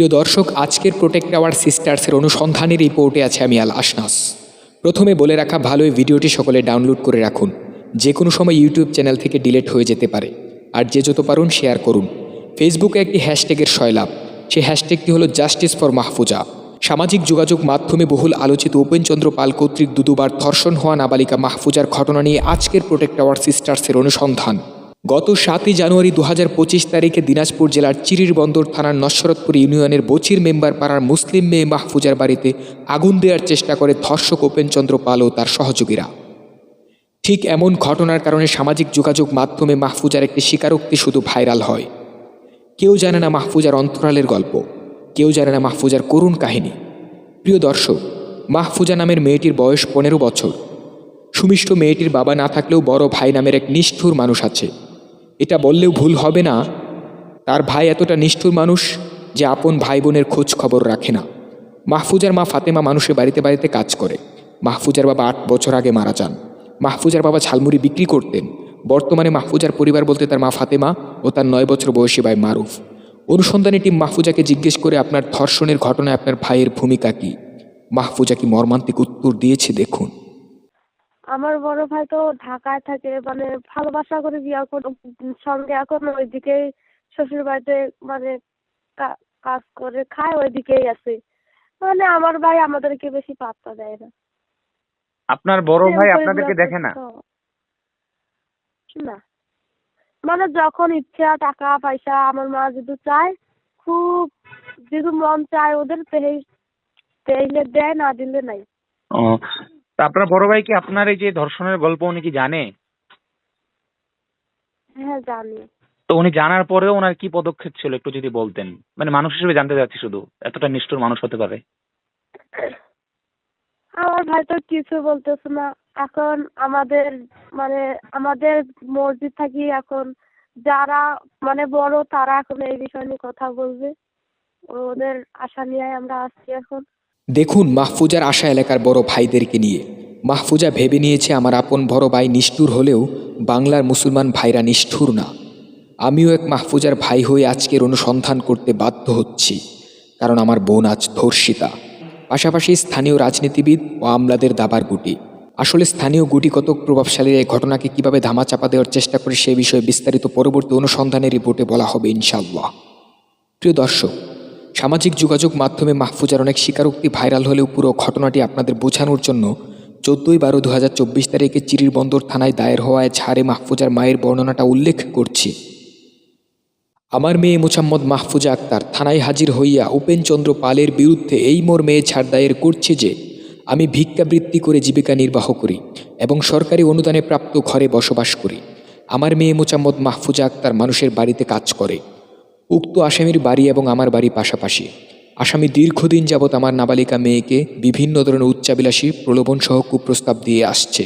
প্রিয় দর্শক, আজকের প্রোটেক্ট আওয়ার সিস্টার্সের অনুসন্ধানী রিপোর্টে আছে আমি আল আশনাস। প্রথমে বলে রাখা ভালো এই ভিডিওটি সকলে ডাউনলোড করে রাখুন। যে কোনো সময় ইউটিউব চ্যানেল থেকে ডিলেট হয়ে যেতে পারে। আর যে যত পারুন শেয়ার করুন। ফেসবুকে একটি হ্যাশট্যাগের সয়লাভ সেই হ্যাশট্যাগটি হলো জাস্টিস ফর মাহফুজা সামাজিক যোগাযোগ মাধ্যমে বহুল আলোচিত উপেনচন্দ্র পাল কর্তৃক দুদুবার ধর্ষণ হওয়া নাবালিকা মাহফুজার ঘটনা নিয়ে আজকের প্রোটেক্ট আওয়ার সিস্টার্সের অনুসন্ধান। গত সাতই জানুয়ারি দু তারিখে দিনাজপুর জেলার চিরির বন্দর থানার নশ্বরতপুর ইউনিয়নের বচির মেম্বার পাড়ার মুসলিম মেয়ে মাহফুজার বাড়িতে আগুন দেওয়ার চেষ্টা করে ধর্ষক উপেনচন্দ্র পাল ও তার সহযোগীরা। ঠিক এমন ঘটনার কারণে সামাজিক যোগাযোগ মাধ্যমে মাহফুজার একটি স্বীকারোক্তি শুধু ভাইরাল হয়। কেউ জানে না মাহফুজার অন্তরালের গল্প, কেউ জানে না মাহফুজার করুণ কাহিনী। প্রিয় দর্শক, মাহফুজা নামের মেয়েটির বয়স পনেরো বছর। সুমিষ্ট মেয়েটির বাবা না থাকলেও বড় ভাই নামের এক নিষ্ঠুর মানুষ আছে। এটা বললেও ভুল হবে না। তার ভাই এতটা নিষ্ঠুর মানুষ যে আপন ভাই বোনের খোঁজ খবর রাখে না। মাহফুজার মা ফাতেমা মানুষের বাড়িতে বাড়িতে কাজ করে। মাহফুজার বাবা আট বছর আগে মারা যান। মাহফুজার বাবা ঝালমুড়ি বিক্রি করতেন। বর্তমানে মাহফুজার পরিবার বলতে তার মা ফাতেমা ও তার নয় বছর বয়সী ভাই মারুফ। অনুসন্ধানী টিম মাহফুজাকে জিজ্ঞেস করে আপনার ধর্ষণের ঘটনায় আপনার ভাইয়ের ভূমিকা কি? মাহফুজা কি মর্মান্তিক উত্তর দিয়েছে? দেখুন। আমার বড় ভাই তো ঢাকায় থাকে মানে ভালোবাসা করে বিয়ে করে সঙ্গে এখন ওইদিকে শ্বশুর বাড়িতে মানে কাজ করে খায় ওইদিকেই আছে। মানে আমার ভাই আমাদেরকে বেশি পাত্তা দেয় না। আপনার বড় ভাই আপনাদেরকে দেখে না? না। মানে যখন ইচ্ছা টাকা পয়সা আমার মা যদি চায় খুব যদি মন চায় ওদের তেইলে দেয় না দিলে নাই। তা আপনার বড় ভাই কি আপনার এই যে ধর্ষণের গল্প উনি কি জানে? হ্যাঁ জানি। তো উনি জানার পরেও ওনার কি পদক্ষেপ ছিল একটু যদি বলতেন? মানে মানুষ হিসেবে জানতে চাচ্ছি শুধু এতটা নিষ্ঠুর মানুষ হতে পারে। আমার ভাই তো কিছু বলতেছে না। এখন আমাদের মানে আমাদের মসজিদ থাকি এখন যারা মানে বড় তারা এখন এই বিষয় নিয়ে কথা বলবে। ওদের আশা নিয়ে আমরা আসছি এখন। দেখুন মাহফুজার আশা এলাকার বড় ভাইদেরকে নিয়ে। মাহফুজা ভেবে নিয়েছে আমার আপন বড় ভাই নিষ্ঠুর হলেও বাংলার মুসলমান ভাইরা নিষ্ঠুর না। আমিও এক মাহফুজার ভাই হয়ে আজকের অনুসন্ধান করতে বাধ্য হচ্ছি, কারণ আমার বোন আজ ধর্ষিতা। পাশাপাশি স্থানীয় রাজনীতিবিদ ও আমলাদের দাবার গুটি। আসলে স্থানীয় গুটি কতক প্রভাবশালীর এই ঘটনাকে কীভাবে ধামাচাপা দেওয়ার চেষ্টা করে সে বিষয়ে বিস্তারিত পরবর্তী অনুসন্ধানের রিপোর্টে বলা হবে ইনশাল্লাহ প্রিয় দর্শক, সামাজিক যোগাযোগ মাধ্যমে মাহফুজার অনেক স্বীকারোক্তি ভাইরাল হলেও পুরো ঘটনাটি আপনাদের বোঝানোর জন্য চোদ্দোই বারো দু হাজার চব্বিশ তারিখে চিরির বন্দর থানায় দায়ের হওয়ায় ঝাড়ে মাহফুজার মায়ের বর্ণনাটা উল্লেখ করছি। আমার মেয়ে মোসাম্মদ মাহফুজা আক্তার থানায় হাজির হইয়া উপেনচন্দ্র পালের বিরুদ্ধে এই মোর মেয়ে ছাড় দায়ের করছে যে, আমি ভিক্ষাবৃত্তি করে জীবিকা নির্বাহ করি এবং সরকারি অনুদানে প্রাপ্ত ঘরে বসবাস করি। আমার মেয়ে মোচাম্মদ মাহফুজা আক্তার মানুষের বাড়িতে কাজ করে। উক্ত আসামির বাড়ি এবং আমার বাড়ি পাশাপাশি। আসামি দীর্ঘদিন যাবৎ আমার নাবালিকা মেয়েকে বিভিন্ন ধরনের উচ্চাবিলাসী প্রলোভন সহ কুপ্রস্তাব দিয়ে আসছে।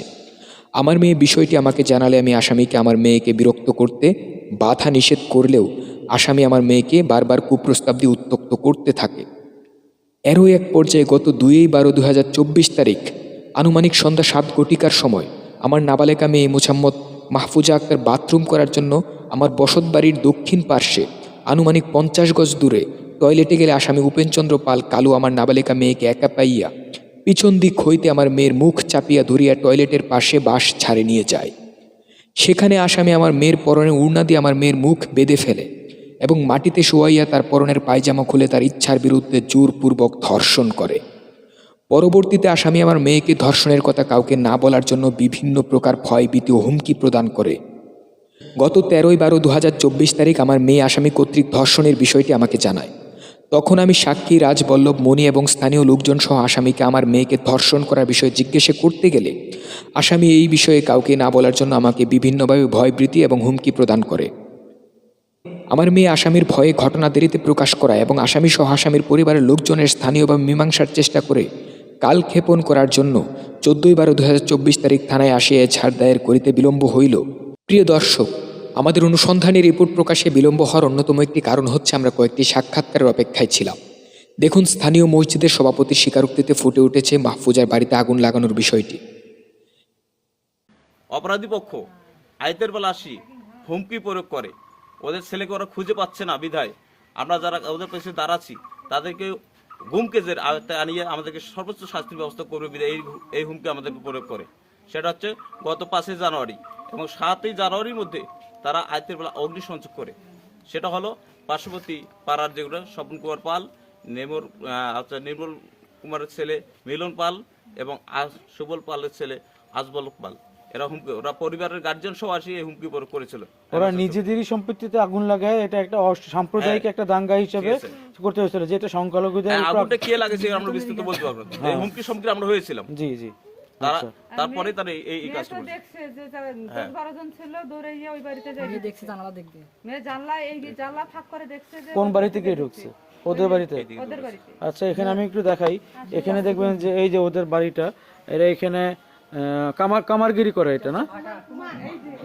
আমার মেয়ে বিষয়টি আমাকে জানালে আমি আসামিকে আমার মেয়েকে বিরক্ত করতে, বাধা নিষেধ করলেও আসামি আমার মেয়েকে বারবার কুপ্রস্তাব দিয়ে উত্তক্ত করতে থাকে। এরও এক পর্যায়ে গত দুই বারো দু তারিখ, আনুমানিক সন্ধ্যা সাত ঘটিকার সময় আমার নাবালেকা মেয়ে মোসাম্মদ মাহফুজা আক্তার বাথরুম করার জন্য আমার বসত বাড়ির দক্ষিণ পার্শ্বে আনুমানিক পঞ্চাশ গজ দূরে টয়লেটে গেলে আসামি উপেনচন্দ্র পাল কালু আমার নাবালিকা মেয়েকে একা পাইয়া পিছন দিক হইতে আমার মেয়ের মুখ চাপিয়া ধরিয়া টয়লেটের পাশে বাঁশ ছাড়ে নিয়ে যায়। সেখানে আসামি আমার মেয়ের পরনে উড়না দিয়ে আমার মেয়ের মুখ বেঁধে ফেলে এবং মাটিতে শোয়াইয়া তার পরনের পায়জামা খুলে তার ইচ্ছার বিরুদ্ধে জোরপূর্বক ধর্ষণ করে। পরবর্তীতে আসামি আমার মেয়েকে ধর্ষণের কথা কাউকে না বলার জন্য বিভিন্ন প্রকার ভয়ভীতি ও হুমকি প্রদান করে। গত তেরোই বারো দু তারিখ আমার মেয়ে আসামি কর্তৃক ধর্ষণের বিষয়টি আমাকে জানায়। তখন আমি সাক্ষী, রাজবল্লভ মণি এবং স্থানীয় লোকজন সহ আসামিকে আমার মেয়েকে ধর্ষণ করার বিষয়ে জিজ্ঞেস করতে গেলে আসামি এই বিষয়ে কাউকে না বলার জন্য আমাকে বিভিন্নভাবে ভয়ভীতি এবং হুমকি প্রদান করে। আমার মেয়ে আসামির ভয়ে ঘটনা দেরিতে প্রকাশ করা এবং আসামি সহ আসামির পরিবারের লোকজনের স্থানীয়ভাবে মীমাংসার চেষ্টা করে কালক্ষেপণ করার জন্য চোদ্দই বারো দু তারিখ থানায় আসিয়া ছাড় দায়ের করিতে বিলম্ব হইল। প্রিয় দর্শক আমাদের অনুসন্ধানী রিপোর্ট প্রকাশে বিলম্ব হওয়ার অন্যতম একটি কারণ হচ্ছে আমরা কয়েকটি সাক্ষাৎকারের অপেক্ষায় ছিলাম। দেখুন, স্থানীয় মসজিদের সভাপতির স্বীকারোক্তিতে ফুটে উঠেছে মাহফুজার বাড়িতে আগুন লাগানোর বিষয়টি। অপরাধী পক্ষ, আয়তের বেলা আসি, হুমকি প্রয়োগ করে। ওদের ছেলেকে ওরা খুঁজে পাচ্ছে না, বিধায়। আমরা যারা ওদের পেছনে দাঁড়াচ্ছি, তাদেরকে হুমকেজের আওতায় আনিয়ে আমাদেরকে সর্বোচ্চ শাস্তির ব্যবস্থা করবে বিধায় এই এই হুমকি আমাদেরকে প্রয়োগ করে। সেটা হচ্ছে গত পাঁচই জানুয়ারি এবং সাতই জানুয়ারির মধ্যে তারা আয়তের বেলা অগ্নিসংযোগ করে। সেটা হলো পার্শ্ববর্তী পাড়ার যেগুলো স্বপন কুমার পাল নেমর আচ্ছা নির্মল কুমারের ছেলে মিলন পাল এবং সুবল পালের ছেলে আজবল পাল। এরা হুমকি ওরা পরিবারের গার্জিয়ান সহ আসি এই হুমকি করে- করেছিল। ওরা নিজেদেরই সম্পত্তিতে আগুন লাগায় এটা একটা সাম্প্রদায়িক হ্যাঁ, একটা দাঙ্গা হিসেবে করতে হয়েছিল যেটা সংখ্যালঘুদের হ্যাঁ, আগুনটা কে লাগেছে আমরা বিস্তৃত বলতে পারব হুমকির সম্মুখীন আমরা হয়েছিলাম। জি জি। তারা আচ্ছা। তারপরে তারা এই- কাজটা দেখছে যে যারা দশ বারো জন ছিল দৌড়ে গিয়ে ওই বাড়িতে যাই আমি দেখছি জানালা মেয়ে জানলা এই জানলা ফাঁক করে দেখছে যে কোন বাড়িতে থেকে ঢুকছে? ওদের বাড়িতে? ওদের বাড়িতে। আচ্ছা এখানে আমি একটু দেখাই। এখানে দেখবেন যে এই যে ওদের বাড়িটা এরা এখানে কামার কামারগিরি করে এটা না?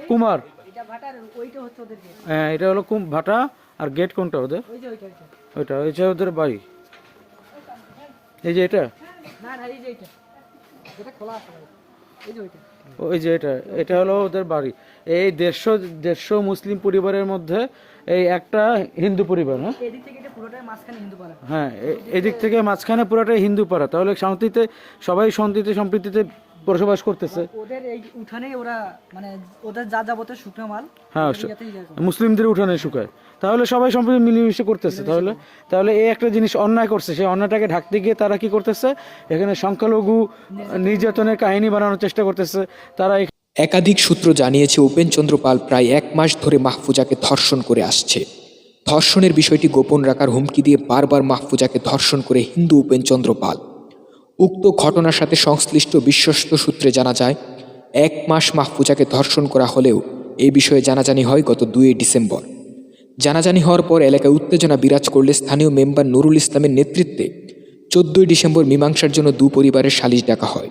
কুমার এটা ভাটার ওইটা হচ্ছে ওদের গেট হ্যাঁ এটা হলো কুম ভাটা আর গেট কোনটা ওদের? ওই যে ওইটা ওইটা। ওইটা ওই যে ওদের বাড়ি। এই যে এটা? না না এই যে এটা। ওই যে এটা এটা হলো ওদের বাড়ি। এই দেড়শো দেড়শো মুসলিম পরিবারের মধ্যে এই একটা হিন্দু পরিবার হ্যাঁ? হ্যাঁ এদিক থেকে মাঝখানে পুরোটাই হিন্দু পাড়া। তাহলে শান্তিতে সবাই শান্তিতে সম্প্রীতিতে বসবাস করতেছে। ওদের এই উঠানে ওরা মানে ওদের যা যাবতীয় শুকনো মাল হ্যাঁ। মুসলিমদের উঠানে শুকায়। তাহলে সবাই সম্প্রতি মিলেমিশে করতেছে। তাহলে তাহলে এই একটা জিনিস অন্যায় করছে। সেই অন্যায়টাকে ঢাকতে গিয়ে তারা কি করতেছে? এখানে সংখ্যালঘু নির্যাতনের কাহিনী বানানোর চেষ্টা করতেছে। তারা একাধিক সূত্র জানিয়েছে উপেনচন্দ্র পাল প্রায় এক মাস ধরে মাহফুজাকে ধর্ষণ করে আসছে। ধর্ষণের বিষয়টি গোপন রাখার হুমকি দিয়ে বারবার মাহফুজাকে ধর্ষণ করে হিন্দু উপেনচন্দ্র পাল। উক্ত ঘটনার সাথে সংশ্লিষ্ট বিশ্বস্ত সূত্রে জানা যায়, এক মাস মাহফুজাকে ধর্ষণ করা হলেও এই বিষয়ে জানাজানি হয় গত দুই ডিসেম্বর। জানাজানি হওয়ার পর এলাকায় উত্তেজনা বিরাজ করলে স্থানীয় মেম্বার নুরুল ইসলামের নেতৃত্বে চোদ্দই ডিসেম্বর মীমাংসার জন্য দু পরিবারের সালিশ ডাকা হয়।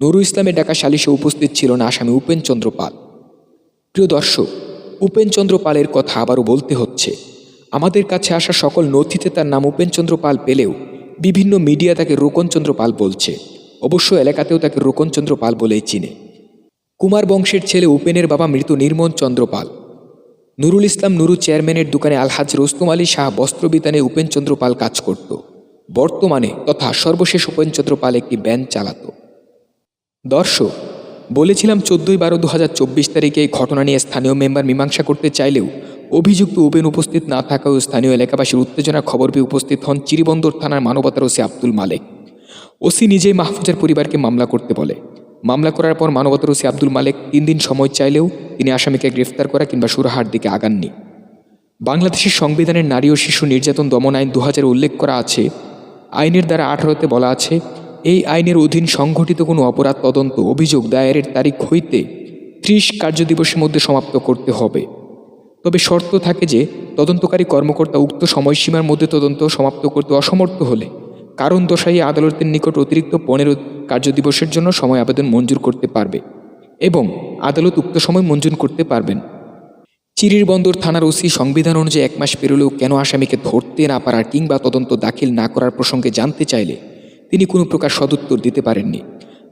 নুরুল ইসলামের ডাকা সালিশে উপস্থিত ছিল না আসামি উপেনচন্দ্র পাল। প্রিয় দর্শক, উপেনচন্দ্র পালের কথা আবারও বলতে হচ্ছে, আমাদের কাছে আসা সকল নথিতে তার নাম উপেনচন্দ্র পাল পেলেও বিভিন্ন মিডিয়া তাকে রোকনচন্দ্র পাল বলছে। অবশ্য এলাকাতেও তাকে রোকনচন্দ্র পাল বলেই চিনে। কুমার বংশের ছেলে উপেনের বাবা মৃত নির্মল চন্দ্র পাল। নুরুল ইসলাম নুরু চেয়ারম্যানের দোকানে আলহাজ রোস্তম আলী শাহ বস্ত্রবিতানে উপেনচন্দ্র পাল কাজ করত। বর্তমানে তথা সর্বশেষ উপেনচন্দ্র পাল একটি ব্যান চালাতো। দর্শক, বলেছিলাম চোদ্দই বারো দু তারিখে এই ঘটনা নিয়ে স্থানীয় মেম্বার মীমাংসা করতে চাইলেও অভিযুক্ত উপেন উপস্থিত না থাকাও স্থানীয় এলাকাবাসীর উত্তেজনার খবর পেয়ে উপস্থিত হন চিরিবন্দর থানার মানবতার ওসি আব্দুল মালেক। ওসি নিজেই মাহফুজের পরিবারকে মামলা করতে বলে। মামলা করার পর মানবতার ওসি আব্দুল মালেক তিন দিন সময় চাইলেও তিনি আসামিকে গ্রেফতার করা কিংবা সুরাহার দিকে আগাননি। বাংলাদেশের সংবিধানের নারী ও শিশু নির্যাতন দমন আইন দু হাজার উল্লেখ করা আছে। আইনের দ্বারা আঠারোতে বলা আছে, এই আইনের অধীন সংঘটিত কোনো অপরাধ তদন্ত অভিযোগ দায়েরের তারিখ হইতে ত্রিশ কার্যদিবসের মধ্যে সমাপ্ত করতে হবে। তবে শর্ত থাকে যে, তদন্তকারী কর্মকর্তা উক্ত সময়সীমার মধ্যে তদন্ত সমাপ্ত করতে অসমর্থ হলে, কারণ দশাই আদালতের নিকট অতিরিক্ত পনেরো কার্যদিবসের জন্য সময় আবেদন মঞ্জুর করতে পারবে এবং আদালত উক্ত সময় মঞ্জুর করতে পারবেন। চিরির বন্দর থানার ওসি সংবিধান অনুযায়ী এক মাস পেরোলেও কেন আসামিকে ধরতে না পারার কিংবা তদন্ত দাখিল না করার প্রসঙ্গে জানতে চাইলে তিনি কোনো প্রকার সদুত্তর দিতে পারেননি।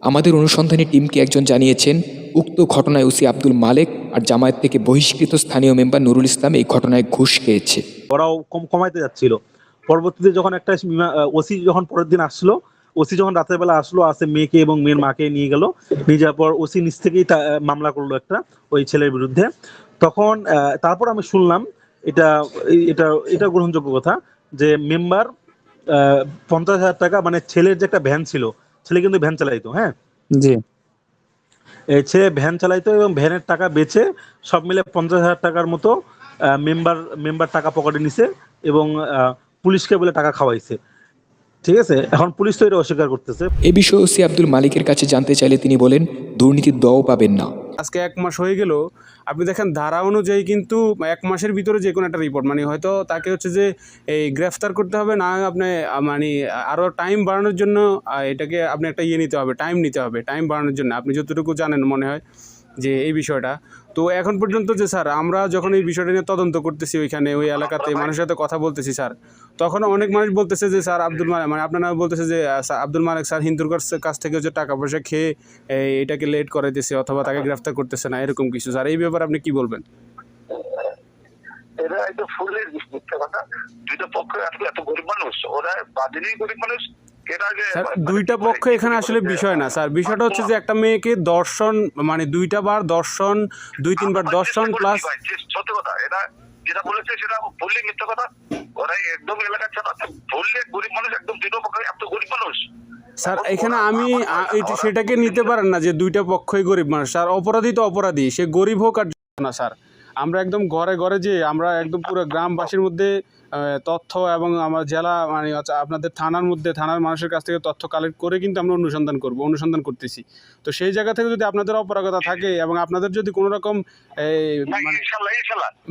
আমাদের অনুসন্ধানী টিমকে একজন জানিয়েছেন, উক্ত ঘটনায় ওসি আব্দুল মালেক আর জামায়াত থেকে বহিষ্কৃত স্থানীয় মেম্বার নুরুল ইসলাম এই ঘটনায় ঘুষ খেয়েছে। ওরাও কম কমাইতে যাচ্ছিল। পরবর্তীতে যখন একটা ওসি যখন পরের দিন আসলো, ওসি যখন রাতের বেলা আসলো, আসে মেয়েকে এবং মেয়ের মাকে নিয়ে গেল। নিয়ে যাওয়ার পর ওসি নিচ থেকেই মামলা করল একটা ওই ছেলের বিরুদ্ধে। তখন তারপর আমি শুনলাম, এটা এটা এটা গ্রহণযোগ্য কথা যে মেম্বার পঞ্চাশ হাজার টাকা মানে ছেলের যে একটা ভ্যান ছিল ছেলে কিন্তু ভ্যান চালাইতো হ্যাঁ? জি। এই ছেলে ভ্যান চালাইতো এবং ভ্যানের টাকা বেচে সব মিলে পঞ্চাশ হাজার টাকার মতো মেম্বার মেম্বার টাকা পকেটে নিছে এবং আহ, পুলিশকে বলে টাকা খাওয়াইছে। ঠিক আছে? এখন পুলিশ তো এটা অস্বীকার করতেছে। এ বিষয়ে ওসি আব্দুল মালিকের কাছে জানতে চাইলে তিনি বলেন দুর্নীতির দও পাবেন না। আজকে এক মাস হয়ে গেল, আপনি দেখেন ধারা অনুযায়ী কিন্তু এক মাসের ভিতরে যে কোনো একটা রিপোর্ট মানে হয়তো তাকে হচ্ছে যে এই গ্রেফতার করতে হবে, না আপনি মানে আরও টাইম বাড়ানোর জন্য এটাকে আপনি একটা ইয়ে নিতে হবে টাইম নিতে হবে টাইম বাড়ানোর জন্য। আপনি যতটুকু জানেন মনে হয় যে এই বিষয়টা। তো এখন পর্যন্ত যে স্যার, আমরা যখন এই বিষয়টা নিয়ে তদন্ত করতেছি ওইখানে, ওই এলাকাতে মানুষের সাথে কথা বলতেছি স্যার, তখন অনেক মানুষ বলতেছে যে স্যার আব্দুল মালিক মানে আপনারা বলতেছে যে আব্দুল মালিক স্যার হিন্দুর কাছ- থেকে হচ্ছে টাকা পয়সা খেয়ে এটাকে লেট করাইতেছে অথবা তাকে গ্রেফতার করতেছে না, এরকম কিছু। স্যার, এই ব্যাপারে আপনি কি বলবেন? এরা একদম ফুলের মিথ্যা কথা। দুইটা পক্ষ এত গরিব মানুষ, ওরা বাদিনী গরিব মানুষ যে স্যার দুইটা পক্ষ এখানে আসলে বিষয় না স্যার। বিষয়টা হচ্ছে যে একটা মেয়েকে দর্শন মানে দুইটা বার দর্শন দুই তিনবার দর্শন প্লাস সত্যি কথা এটা যেটা বলেছে সেটা বললে মিথ্যা কথা। ওরা একদম এলাকার ছাড়া বললে গরিব মানুষ একদম দুটো পক্ষ এত গরিব মানুষ। স্যার এখানে আমি সেটাকে নিতে পারেন না যে দুইটা পক্ষই গরিব মানুষ। স্যার অপরাধী তো অপরাধী সে গরিব হোক আর না স্যার। আমরা একদম ঘরে ঘরে যে আমরা একদম পুরো গ্রামবাসীর মধ্যে তথ্য এবং আমার জেলা মানে আপনাদের থানার মধ্যে থানার মানুষের কাছ থেকে তথ্য কালেক্ট করে কিন্তু আমরা অনুসন্ধান করব অনুসন্ধান করতেছি। তো সেই জায়গা থেকে যদি আপনাদের অপরাগতা থাকে এবং আপনাদের যদি কোনো রকম এই মানে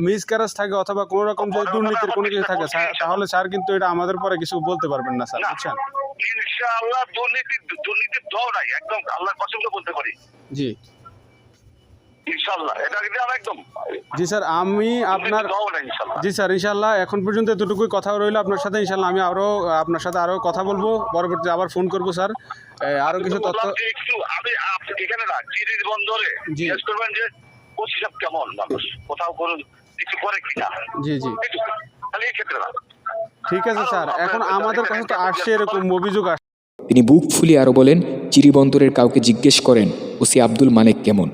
মিসক্যারেজ থাকে অথবা কোনো রকম যদি দুর্নীতির কোনো কিছু থাকে তাহলে স্যার কিন্তু এটা আমাদের পরে কিছু বলতে পারবেন না স্যার বুঝছেন? ইনশাআল্লাহ দুর্নীতি দুর্নীতির দৌ নাই একদম আল্লাহর কসম করে বলতে পারি। জি। জি স্যার আমি আপনার দুর্নীতির দৌ নাই ইনশাআল্লাহ। জি স্যার ইনশাল্লাহ এখন পর্যন্ত এতটুকুই কথা রইল আপনার সাথে ইনশাল্লাহ আমি আরও আপনার সাথে আরও কথা বলব আবার ফোন করব স্যার। আরও কিছু তথ্য বললাম যে একটু আমি আপ- এখানে না চিরির বন্দরে জিজ্ঞেস করবেন যে ওসি কেমন মানুষ? কোথাও কোনো কিছু করে কিনা? জি জি। এইটুকু। এই ক্ষেত্রে না। ঠিক আছে স্যার এখন আমাদের কাছে তো আসছে এরকম অভিযোগ আসছে তিনি বুক ফুলিয়ে আরও বলেন চিরিবন্দরের কাউকে জিজ্ঞেস করেন ওসি আব্দুল মালেক কেমন?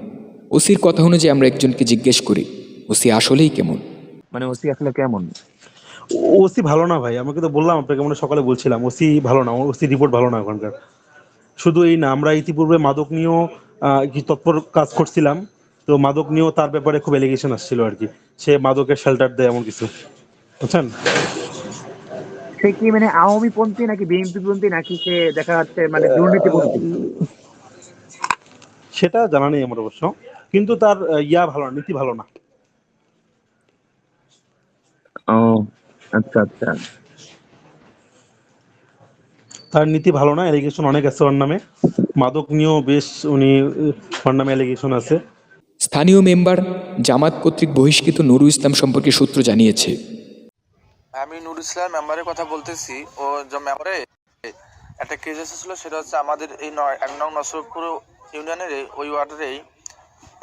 ওসির কথা অনুযায়ী আমরা একজনকে জিজ্ঞেস করি ওসি আসলেই কেমন? মানে ওসি আসলে কেমন? ওসি ভালো না ভাই আমাকে তো বললাম আপনাকে মানে সকালে বলছিলাম ওসি ভালো না ওসি রিপোর্ট ভালো না ওখানকার। শুধু এই না আমরা ইতিপূর্বে মাদক নিয়েও কি তৎপর কাজ করছিলাম তো মাদক নিয়েও তার ব্যাপারে খুব এলিগেশন আসছিল আর কি। সে মাদকের শেল্টার দেয় এমন কিছু। বুঝছেন? সে কি মানে আওয়ামী পন্থী নাকি বিএনপি পন্থী নাকি সে দেখা যাচ্ছে মানে দুর্নীতিপন্থী? সেটা জানা নেই আমার অবশ্য। কিন্তু তার ইয়া ভালো না নীতি ভালো না। ও আচ্ছা আচ্ছা। তার নীতি ভালো না এলিগেশন অনেক আছে ওর নামে। মাদক নিয়েও বেশ উনি ওর নামে এলিগেশন আছে। স্থানীয় মেম্বার জামাত কর্তৃক বহিষ্কৃত নুরুল ইসলাম সম্পর্কে সূত্র জানিয়েছে। আমি নুর ইসলাম মেম্বারের কথা বলতেছি। ও যে মেম্বারে একটা কেস এসেছিল সেটা হচ্ছে আমাদের এই নয় এক নং নসরপুর ইউনিয়নের ওই ওয়ার্ডেরই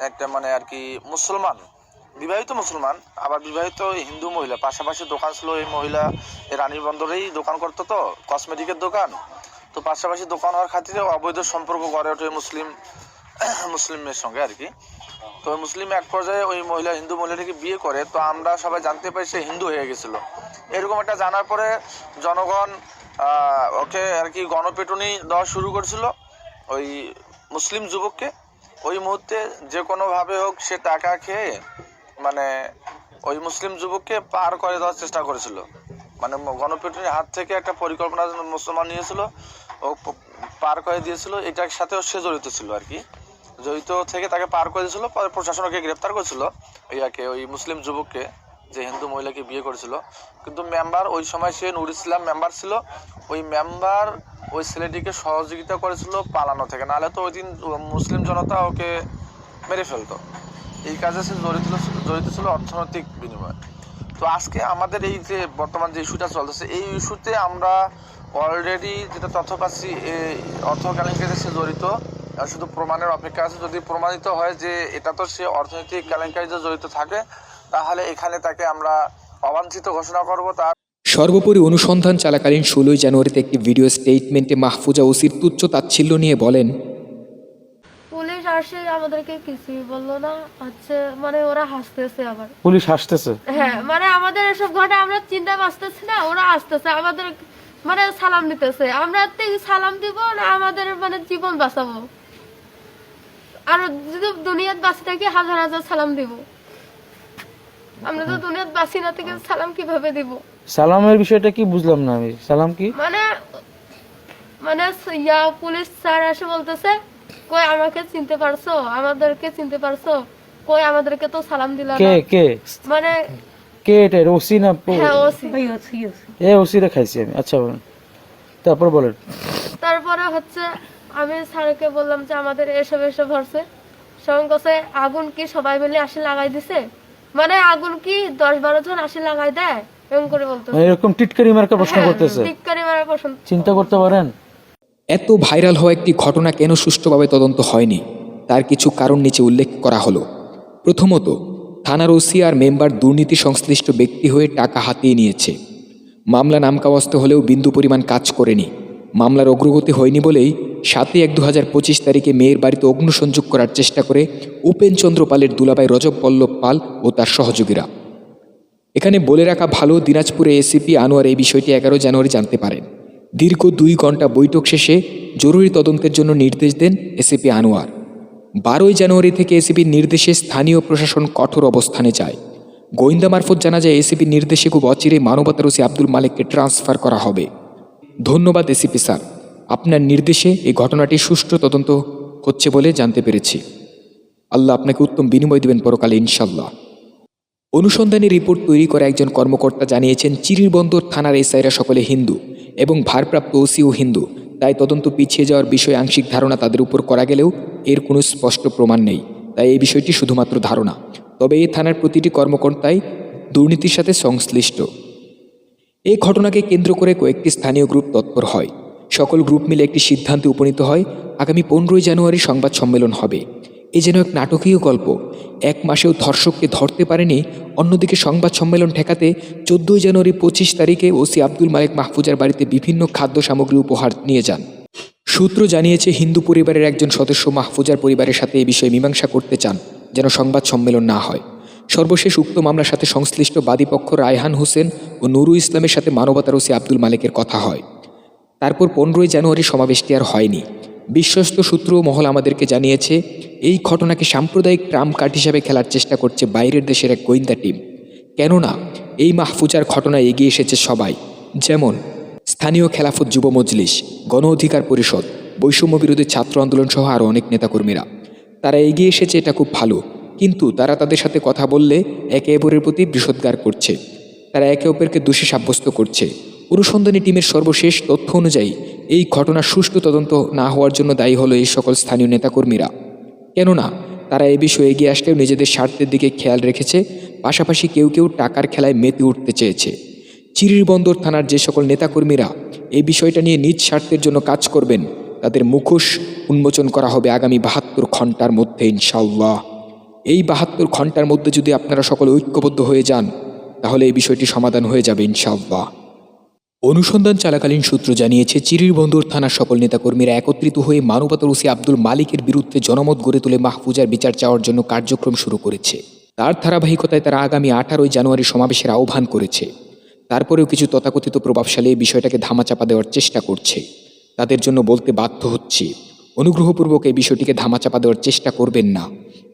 একটা মানে আর কি মুসলমান, বিবাহিত মুসলমান, আবার বিবাহিত হিন্দু মহিলা। পাশাপাশি দোকান ছিল এই মহিলা রানীর বন্দরেই দোকান করতো তো কসমেটিকের দোকান। তো পাশাপাশি দোকান হওয়ার খাতিরে অবৈধ সম্পর্ক গড়ে ওঠে মুসলিম মুসলিমের সঙ্গে আর কি। তো মুসলিম এক পর্যায়ে ওই মহিলা, হিন্দু মহিলাটিকে বিয়ে করে, তো আমরা সবাই জানতে পারি সে হিন্দু হয়ে গেছিল। এরকম একটা জানার পরে জনগণ ওকে আর কি গণপিটুনি দেওয়া শুরু করছিল ওই মুসলিম যুবককে। ওই মুহূর্তে যে কোনোভাবে হোক সে টাকা খেয়ে মানে ওই মুসলিম যুবককে পার করে দেওয়ার চেষ্টা করেছিল। মানে গণপিটুনির হাত থেকে একটা পরিকল্পনা মুসলমান নিয়েছিল, ও পার করে দিয়েছিল, এটার সাথেও সে জড়িত ছিল আর কি। জড়িত থেকে তাকে পার করে দিয়েছিল, পরে প্রশাসনকে গ্রেপ্তার করেছিল, ইয়াকে, ওই মুসলিম যুবককে, যে হিন্দু মহিলাকে বিয়ে করেছিল। কিন্তু মেম্বার ওই সময় সে নুর ইসলাম মেম্বার ছিল, ওই মেম্বার ওই ছেলেটিকে সহযোগিতা করেছিল পালানো থেকে। নাহলে তো ওই দিন মুসলিম জনতা ওকে মেরে ফেলতো। এই কাজে সে জড়িত জড়িত ছিল অর্থনৈতিক বিনিময়। তো আজকে আমাদের এই যে বর্তমান যে ইস্যুটা চলতেছে, এই ইস্যুতে আমরা অলরেডি যেটা তথ্য পাচ্ছি অর্থ কেলেঙ্কারিতে সে জড়িত। শুধু প্রমাণের অপেক্ষা আছে। যদি প্রমাণিত হয় যে এটা তো সে অর্থনৈতিক কেলেঙ্কারিতে জড়িত থাকে, তাহলে এখানে তাকে আমরা অবাঞ্ছিত ঘোষণা করব। তার সর্বোপরি অনুসন্ধান চলাকালীন ষোলোই জানুয়ারিতে একটি ভিডিও স্টেটমেন্টে মাহফুজা ওসির তুচ্ছ তাচ্ছিল্য নিয়ে বলেন পুলিশ আসে আমাদেরকে কিছুই বলল না। হচ্ছে মানে ওরা হাসতেছে আবার। পুলিশ হাসতেছে? হ্যাঁ মানে আমাদের এসব ঘটে আমরা চিন্তা বাঁচতেছি না ওরা আসতেছে আমাদের মানে সালাম দিতেছে। আমরা তো সালাম দিব না আমাদের মানে জীবন বাঁচাবো। আর যদি দুনিয়াত বাঁচি থাকি হাজার হাজার সালাম দিব। আমরা তো দুনিয়াত বাঁচি না থেকে সালাম কীভাবে দিব? সালামের বিষয়টা কি বুঝলাম না আমি? সালাম কি? মানে মানে ইয়া পুলিশ স্যার এসে বলতেছে কই আমাকে চিনতে পারছ? আমাদেরকে চিনতে পারছ? কই আমাদেরকে তো সালাম দিলা কে না? কে মানে কে এটা? ওসি না হ্যাঁ ওসি। এ ওসিরে খাইছি আমি। আচ্ছা বলেন। তারপর বলেন। তারপরে হচ্ছে আমি স্যারকে বললাম যে আমাদের এসব এসব হচ্ছে। সঙ্গে কাছে আগুন কি সবাই মিলে আসে লাগাই দিছে? মানে আগুন কি দশ বারো জন আসে লাগাই দেয়? এরকম করে বলতো। মানে এরকম টিটকারি মার্কা প্রশ্ন করতেছে। টিটকারি মারা পছন্দ চিন্তা করতে পারেন। এত ভাইরাল হওয়া একটি ঘটনা কেন সুষ্ঠুভাবে তদন্ত হয়নি? তার কিছু কারণ নিচে উল্লেখ করা হলো। প্রথমত থানার ওসি আর মেম্বার দুর্নীতি সংশ্লিষ্ট ব্যক্তি হয়ে টাকা হাতিয়ে নিয়েছে। মামলা নামকাওয়াস্ত হলেও বিন্দু পরিমাণ কাজ করেনি। মামলার অগ্রগতি হয়নি বলেই সাতই এক দু হাজার পঁচিশ তারিখে মেয়ের বাড়িতে অগ্নিসংযোগ করার চেষ্টা করে উপেনচন্দ্র পালের দুলাভাই রজব পল্লব পাল ও তার সহযোগীরা। এখানে বলে রাখা ভালো দিনাজপুরে এসিপি আনোয়ার এই বিষয়টি এগারো জানুয়ারি জানতে পারেন। দীর্ঘ দুই ঘণ্টা বৈঠক শেষে জরুরি তদন্তের জন্য নির্দেশ দেন এসিপি আনোয়ার। বারোই জানুয়ারি থেকে এসিপির নির্দেশে স্থানীয় প্রশাসন কঠোর অবস্থানে যায়। গোয়েন্দা মারফত জানা যায়, এসিপির নির্দেশে খুব অচিরে মানবতার ওসি আব্দুল মালিককে ট্রান্সফার করা হবে। ধন্যবাদ এসিপি স্যার। আপনার নির্দেশে এই ঘটনাটি সুষ্ঠু তদন্ত হচ্ছে বলে জানতে পেরেছি। আল্লাহ আপনাকে উত্তম বিনিময় দেবেন পরকালে ইনশাল্লাহ অনুসন্ধানী রিপোর্ট তৈরি করা একজন কর্মকর্তা জানিয়েছেন চিরিরবন্দর থানার এসআইরা সকলে হিন্দু এবং ভারপ্রাপ্ত ওসিও হিন্দু, তাই তদন্ত পিছিয়ে যাওয়ার বিষয়ে আংশিক ধারণা তাদের উপর করা গেলেও এর কোনো স্পষ্ট প্রমাণ নেই। তাই এই বিষয়টি শুধুমাত্র ধারণা। তবে এই থানার প্রতিটি কর্মকর্তাই দুর্নীতির সাথে সংশ্লিষ্ট। এই ঘটনাকে কেন্দ্র করে কয়েকটি স্থানীয় গ্রুপ তৎপর হয়। সকল গ্রুপ মিলে একটি সিদ্ধান্তে উপনীত হয়। আগামী পনেরোই জানুয়ারি সংবাদ সম্মেলন হবে। এ যেন এক নাটকীয় গল্প। এক মাসেও ধর্ষককে ধরতে পারেনি, অন্যদিকে সংবাদ সম্মেলন ঠেকাতে চোদ্দোই জানুয়ারি পঁচিশ তারিখে ওসি আব্দুল মালিক মাহফুজার বাড়িতে বিভিন্ন খাদ্য সামগ্রী উপহার নিয়ে যান। সূত্র জানিয়েছে, হিন্দু পরিবারের একজন সদস্য মাহফুজার পরিবারের সাথে এই বিষয়ে মীমাংসা করতে চান, যেন সংবাদ সম্মেলন না হয়। সর্বশেষ উক্ত মামলার সাথে সংশ্লিষ্ট বাদীপক্ষ রায়হান হোসেন ও নুরু ইসলামের সাথে মানবতার ওসি আব্দুল মালিকের কথা হয়। তারপর পনেরোই জানুয়ারি সমাবেশটি আর হয়নি। বিশ্বস্ত সূত্র মহল আমাদেরকে জানিয়েছে, এই ঘটনাকে সাম্প্রদায়িক ট্রাম্প কার্ড হিসাবে খেলার চেষ্টা করছে বাইরের দেশের এক গোয়েন্দা টিম। কেননা, এই মাহফুজার ঘটনায় এগিয়ে এসেছে সবাই। যেমন, স্থানীয় খেলাফত যুব মজলিস, গণ অধিকার পরিষদ, বৈষম্য বিরোধী ছাত্র আন্দোলন সহ আরও অনেক নেতাকর্মীরা। তারা এগিয়ে এসেছে, এটা খুব ভালো। কিন্তু তারা তাদের সাথে কথা বললে একে অপরের প্রতি বিষোদ্গার করছে। তারা একে অপরকে দোষী সাব্যস্ত করছে। অনুসন্ধানী টিমের সর্বশেষ তথ্য অনুযায়ী এই ঘটনার সুষ্ঠু তদন্ত না হওয়ার জন্য দায়ী হলো এই সকল স্থানীয় নেতাকর্মীরা। কেননা, তারা এ বিষয়ে এগিয়ে আসলেও নিজেদের স্বার্থের দিকে খেয়াল রেখেছে, পাশাপাশি কেউ কেউ টাকার খেলায় মেতে উঠতে চেয়েছে। চিরিরবন্দর থানার যে সকল নেতাকর্মীরা এই বিষয়টা নিয়ে নিজ স্বার্থের জন্য কাজ করবেন, তাদের মুখোশ উন্মোচন করা হবে আগামী বাহাত্তর ঘণ্টার মধ্যে ইনশাল্লাহ এই বাহাত্তর ঘণ্টার মধ্যে যদি আপনারা সকলে ঐক্যবদ্ধ হয়ে যান, তাহলে এই বিষয়টি সমাধান হয়ে যাবে ইনশাল্লাহ অনুসন্ধান চলাকালীন সূত্র জানিয়েছে চিরিরবন্দর থানার সকল নেতাকর্মীরা একত্রিত হয়ে মানবতার ওসি আব্দুল মালিকের বিরুদ্ধে জনমত গড়ে তুলে মাহফুজার বিচার চাওয়ার জন্য কার্যক্রম শুরু করেছে। তার ধারাবাহিকতায় তারা আগামী আঠারোই জানুয়ারি সমাবেশের আহ্বান করেছে। তারপরেও কিছু তথাকথিত প্রভাবশালী এই বিষয়টাকে ধামাচাপা দেওয়ার চেষ্টা করছে। তাদের জন্য বলতে বাধ্য হচ্ছে, অনুগ্রহপূর্বক এই বিষয়টিকে ধামাচাপা দেওয়ার চেষ্টা করবেন না,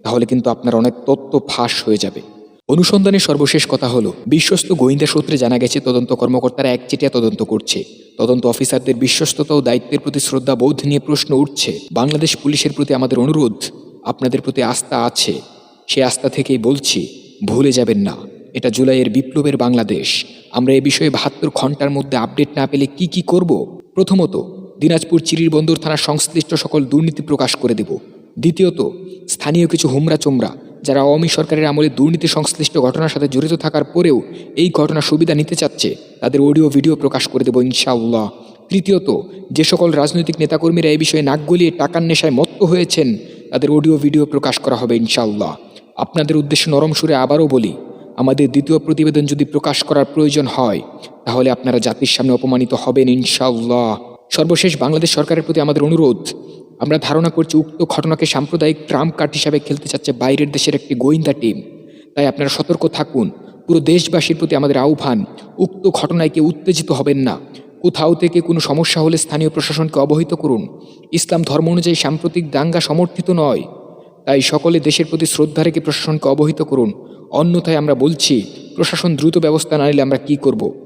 তাহলে কিন্তু আপনার অনেক তথ্য ফাঁস হয়ে যাবে। অনুসন্ধানের সর্বশেষ কথা হলো, বিশ্বস্ত গোয়েন্দা সূত্রে জানা গেছে তদন্ত কর্মকর্তারা একচেটিয়া তদন্ত করছে। তদন্ত অফিসারদের বিশ্বস্ততা ও দায়িত্বের প্রতি শ্রদ্ধা বোধ নিয়ে প্রশ্ন উঠছে। বাংলাদেশ পুলিশের প্রতি আমাদের অনুরোধ, আপনাদের প্রতি আস্থা আছে। সে আস্থা থেকেই বলছি, ভুলে যাবেন না। এটা জুলাইয়ের বিপ্লবের বাংলাদেশ। আমরা এ বিষয়ে বাহাত্তর ঘণ্টার মধ্যে আপডেট না পেলে কি কি করব? প্রথমত, দিনাজপুর চিরিরবন্দর থানার সংশ্লিষ্ট সকল দুর্নীতি প্রকাশ করে দেব। দ্বিতীয়ত, স্থানীয় কিছু হুমরা চোমরা যারা আওয়ামী সরকারের আমলে দুর্নীতি সংশ্লিষ্ট ঘটনার সাথে জড়িত থাকার পরেও এই ঘটনার সুবিধা নিতে চাচ্ছে, তাদের অডিও ভিডিও প্রকাশ করে দেব ইনশাআল্লাহ। তৃতীয়ত, যে সকল রাজনৈতিক নেতাকর্মীরা এই বিষয়ে নাক গলিয়ে টাকার নেশায় মত্ত হয়েছেন, তাদের অডিও ভিডিও প্রকাশ করা হবে ইনশাআল্লাহ। আপনাদের উদ্দেশ্যে নরম সুরে আবারও বলি, আমাদের দ্বিতীয় প্রতিবেদন যদি প্রকাশ করার প্রয়োজন হয়, তাহলে আপনারা জাতির সামনে অপমানিত হবেন ইনশাআল্লাহ। সর্বশেষ বাংলাদেশ সরকারের প্রতি আমাদের অনুরোধ আমরা ধারণা করছি উক্ত ঘটনাকে সাম্প্রদায়িক ট্রাম্প কার্ড হিসাবে খেলতে চাচ্ছে বাইরের দেশের একটি গোয়েন্দা টিম। তাই আপনারা সতর্ক থাকুন। পুরো দেশবাসীর প্রতি আমাদের আহ্বান, উক্ত ঘটনায় কেউ উত্তেজিত হবেন না। কোথাও থেকে কোনো সমস্যা হলে স্থানীয় প্রশাসনকে অবহিত করুন। ইসলাম ধর্ম অনুযায়ী সাম্প্রতিক দাঙ্গা সমর্থিত নয়। তাই সকলে দেশের প্রতি শ্রদ্ধা রেখে প্রশাসনকে অবহিত করুন। অন্যথায় আমরা বলছি, প্রশাসন দ্রুত ব্যবস্থা না নিলে আমরা কী করব?